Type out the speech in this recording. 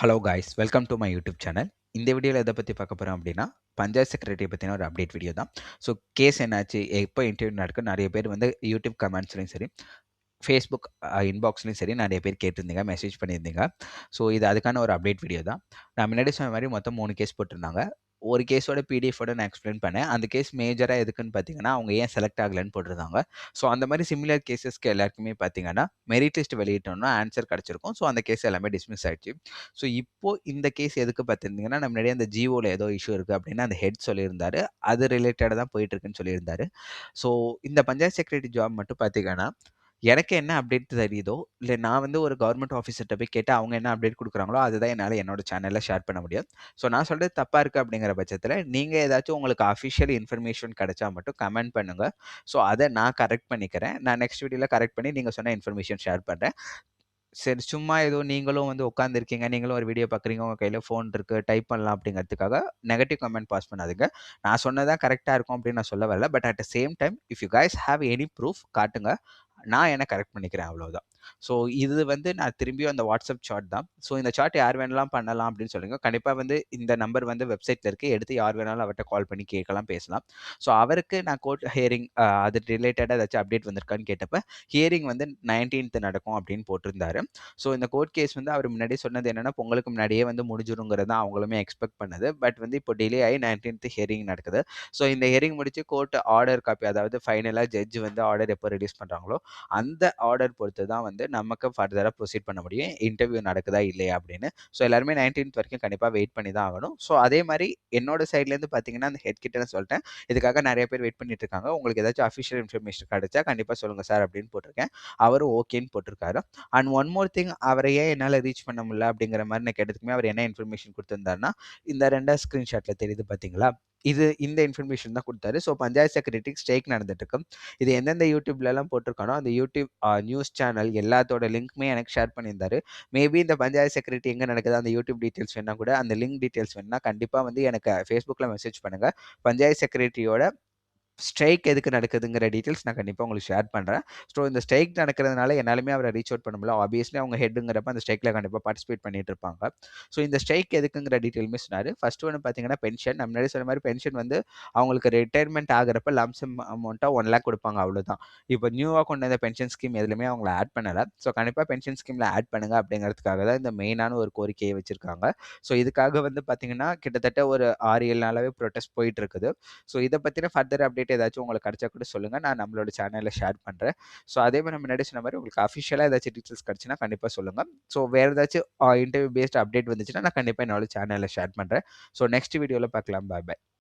Hello guys welcome to my YouTube channel இந்த வீடியோவில் எதை பற்றி பார்க்க போகிறோம் அப்படின்னா பஞ்சாயத்து செக்ரட்டரி பற்றின ஒரு அப்டேட் வீடியோ தான். ஸோ கேஸ் என்னாச்சு எப்போ இன்டர்வியூ நடக்கும் நிறைய பேர் வந்து யூடியூப் கமெண்ட்ஸ்லையும் சரி ஃபேஸ்புக் இன்பாக்ஸ்லையும் சரி நிறைய பேர் கேட்டிருந்தீங்க மெசேஜ் பண்ணியிருந்தீங்க. ஸோ இது அதுக்கான ஒரு அப்டேட் வீடியோ தான். நான் முன்னாடி சொன்ன மாதிரி மொத்தம் மூணு கேஸ் போட்டிருந்தாங்க. ஒரு கேஸோட பிடிஎஃபோட நான் எக்ஸ்பிளைன் பண்ணேன். அந்த கேஸ் மேஜராக எதுக்குன்னு பார்த்தீங்கன்னா அவங்க ஏன் செலக்ட் ஆகலைன்னு போட்டிருந்தாங்க. ஸோ அந்த மாதிரி சிமிலர் கேசஸ்க்கு எல்லாருக்குமே பார்த்தீங்கன்னா மெரிட் லிஸ்ட் வெளியிட்டோம்னா ஆன்சர் கிடச்சிருக்கும். ஸோ அந்த கேஸ் எல்லாமே டிஸ்மிஸ் ஆயிடுச்சு. ஸோ இப்போ இந்த கேஸ் எதுக்கு பார்த்துருந்தீங்கன்னா நம்ம முன்னாடியே அந்த ஜியோவில் ஏதோ இஷ்யூ இருக்குது அப்படின்னு அந்த ஹெட் சொல்லியிருந்தாரு. அது ரிலேட்டடாக தான் போயிட்டு இருக்குன்னு சொல்லியிருந்தாரு. ஸோ இந்த பஞ்சாயத்து செக்ரட்டரி ஜாப் மட்டும் பார்த்தீங்கன்னா எனக்கு என்ன அப்டேட் தெரியுதோ? இல்லை நான் வந்து ஒரு கவர்மெண்ட் ஆஃபீஸர்கிட்ட போய் கேட்டால் அவங்க என்ன அப்டேட் கொடுக்குறாங்களோ அதுதான் என்னால் என்னோட சேனலில் ஷேர் பண்ண முடியும். ஸோ நான் சொல்கிறது தப்பாக இருக்குது அப்படிங்கிற பட்சத்தில் நீங்கள் ஏதாச்சும் உங்களுக்கு அஃபிஷியல் இன்ஃபர்மேஷன் கிடைச்சா மட்டும் கமெண்ட் பண்ணுங்கள் ஸோ அதை நான் கரெக்ட் பண்ணிக்கிறேன். நான் நெக்ஸ்ட் வீடியோவில் கரெக்ட் பண்ணி நீங்கள் சொன்ன இன்ஃபர்மேஷன் ஷேர் பண்ணுறேன் சரி சும்மா ஏதோ நீங்களும் வந்து உட்காந்துருக்கீங்க நீங்களும் ஒரு வீடியோ பார்க்குறீங்க. உங்கள் கையில் ஃபோன் இருக்குது டைப் பண்ணலாம் அப்படிங்கிறதுக்காக நெகட்டிவ் கமெண்ட் பாஸ் பண்ணாதுங்க. நான் சொன்னதான் கரெக்டாக இருக்கும் அப்படின்னு நான் சொல்ல வரல. But at the same time if you guys have any proof காட்டுங்க. நான் என்ன கரெக்ட் பண்ணிக்கிறேன் அவ்வளோதான் ஸோ இது வந்து நான் திரும்பியும் அந்த வாட்ஸ்அப் சார்ட் தான். ஸோ இந்த சார்ட் யார் வேணாலும் பண்ணலாம் அப்படின்னு சொல்லுங்க. கண்டிப்பாக வந்து இந்த நம்பர் வந்து வெப்சைட்டில் இருக்குது எடுத்து யார் வேணாலும் அவர்கிட்ட கால் பண்ணி கேட்கலாம் பேசலாம். ஸோ அவருக்கு நான் கோர்ட் ஹியரிங் அது ரிலேட்டடாக ஏதாச்சும் அப்டேட் வந்திருக்கான்னு கேட்டப்ப ஹியரிங் வந்து நைன்டீன்த் நடக்கும் அப்படின்னு போட்டிருந்தாரு. ஸோ இந்த கோர்ட் கேஸ் வந்து அவர் முன்னாடியே சொன்னது என்னென்னா பொங்கலுக்கு முன்னாடியே வந்து முடிஞ்சிருங்கிறது தான் அவங்களுமே எக்ஸ்பெக்ட் பண்ணது. பட் வந்து இப்போ டிலே ஆகி நைன்டீன்த் ஹியரிங் நடக்குது. ஸோ இந்த ஹியரிங் முடிச்சு கோர்ட் ஆர்டர் காப்பி அதாவது ஃபைனலாக ஜட்ஜ் வந்து ஆர்டர் எப்போ ரிலீஸ் பண்ணுறாங்களோ அந்த ஆர்டர் பொறுத்து தான் வந்து நமக்கு ஃபர்தராக ப்ரொசீட் பண்ண முடியும். இன்டர்வியூ நடக்குதா இல்லையா அப்படின்னு. ஸோ எல்லாருமே நைன்டீன்த் வரைக்கும் கண்டிப்பாக வெயிட் பண்ணி தான் ஆகணும். ஸோ அதே மாதிரி என்னோட சைட்லேருந்து பார்த்தீங்கன்னா அந்த ஹெட் கிட்ட நான் சொல்லிட்டேன். இதுக்காக நிறைய பேர் வெயிட் பண்ணிட்டு இருக்காங்க. உங்களுக்கு ஏதாச்சும் அஃபிஷியல் இன்ஃபர்மேஷன் கிடைச்சா கண்டிப்பாக சொல்லுங்கள் சார் அப்படின்னு போட்டிருக்கேன். அவரும் ஓகேன்னு போட்டிருக்காரு. அண்ட் ஒன் மோர் திங் அவரை ஏன் என்னால் ரீச் பண்ண முடியல அப்படிங்கிற மாதிரி நான் கேட்டதுக்குமே அவர் என்ன இன்ஃபர்மேஷன் கொடுத்துருந்தாருன்னா இந்த ரெண்டாவது ஸ்க்ரீன்ஷாட்டில் தெரியுது பார்த்தீங்களா இது இந்த இன்ஃபர்மேஷன் தான் கொடுத்தாரு. ஸோ பஞ்சாயத்து செக்ரட்டரி ஸ்ட்ரைக் நடந்துட்டு இருக்கு இது எந்தெந்த யூடியூப்லலாம் போட்டிருக்கானோ அந்த யூடியூப் நியூஸ் சேனல் எல்லாத்தோட லிங்க்குமே எனக்கு ஷேர் பண்ணியிருந்தாரு. மேபி இந்த பஞ்சாயத்து செக்ரட்டரி எங்கே நடக்குது அந்த யூடியூப் டீட்டெயில்ஸ் வேணா கூட அந்த லிங்க் டீட்டெயில்ஸ் வேணா கண்டிப்பாக வந்து எனக்கு ஃபேஸ்புக்கில் மெசேஜ் பண்ணுங்கள் பஞ்சாயத்து செக்ரட்டரியோட ஸ்ட்ரைக் எதுக்கு நடக்குதுங்கிற டீட்டெயில்ஸ் நான் கண்டிப்பாக உங்களுக்கு ஷேர் பண்ணுறேன் ஸோ இந்த ஸ்ட்ரைக் நடக்கிறதுனால என்னாலுமே அவரை ரீச் அவுட் பண்ண முடியல. ஆப்வியஸ்லி அவங்க ஹெட்டுங்கிறப்ப அந்த ஸ்ட்ரைக்கில் கண்டிப்பாக பார்ட்டிசிபேட் பண்ணிட்டு இருப்பாங்க. ஸோ இந்த ஸ்ட்ரைக் எதுக்குங்கிற டீட்டெயிலுமே சொன்னார். ஃபர்ஸ்ட் ஒன்று பார்த்தீங்கன்னா பென்ஷன் நம்ம முன்னாடி சொன்ன மாதிரி பென்ஷன் வந்து அவங்களுக்கு ரிட்டையர்மெண்ட் ஆகிறப்ப லம்சம் அமௌண்ட்டாக ஒன் லேக் கொடுப்பாங்க அவ்வளோதான் இப்போ நியூவாக கொண்டு வந்த பென்ஷன் ஸ்கீம் எதுலையுமே அவங்கள ஆட் பண்ணலை. ஸோ கண்டிப்பாக பென்ஷன் ஸ்கீமில் ஆட் பண்ணுங்க அப்படிங்கிறதுக்காக தான் இந்த மெயினான ஒரு கோரிக்கையை வச்சுருக்காங்க. ஸோ இதுக்காக வந்து பார்த்தீங்கன்னா கிட்டத்தட்ட ஒரு ஆறு ஏழு நாளாகவே ப்ரொட்டஸ்ட் போயிட்டு இருக்குது. ஸோ இதை பற்றின ஃபர்தர் அப்டேட் ஏதாச்சும் உங்களுக்கு கிடைச்சா கூட சொல்லுங்கள் நான் நம்மளோட சேனலில் ஷேர் பண்ணுறேன் ஸோ அதே மாதிரி நம்ம முன்னாடி சொன்ன மாதிரி உங்களுக்கு அஃபிஷியலாக ஏதாச்சும் டீட்டெயில்ஸ் கிடச்சுன்னா கண்டிப்பாக சொல்லுங்கள் ஸோ வேறு ஏதாச்சும் இன்டர்வியூ பேஸ்ட் அப்டேட் வந்துச்சுன்னா நான் கண்டிப்பாக என்னோட சேனலில் ஷேர் பண்ணுறேன் ஸோ நெக்ஸ்ட் வீடியோவில் பார்க்கலாம். பாய் பாய்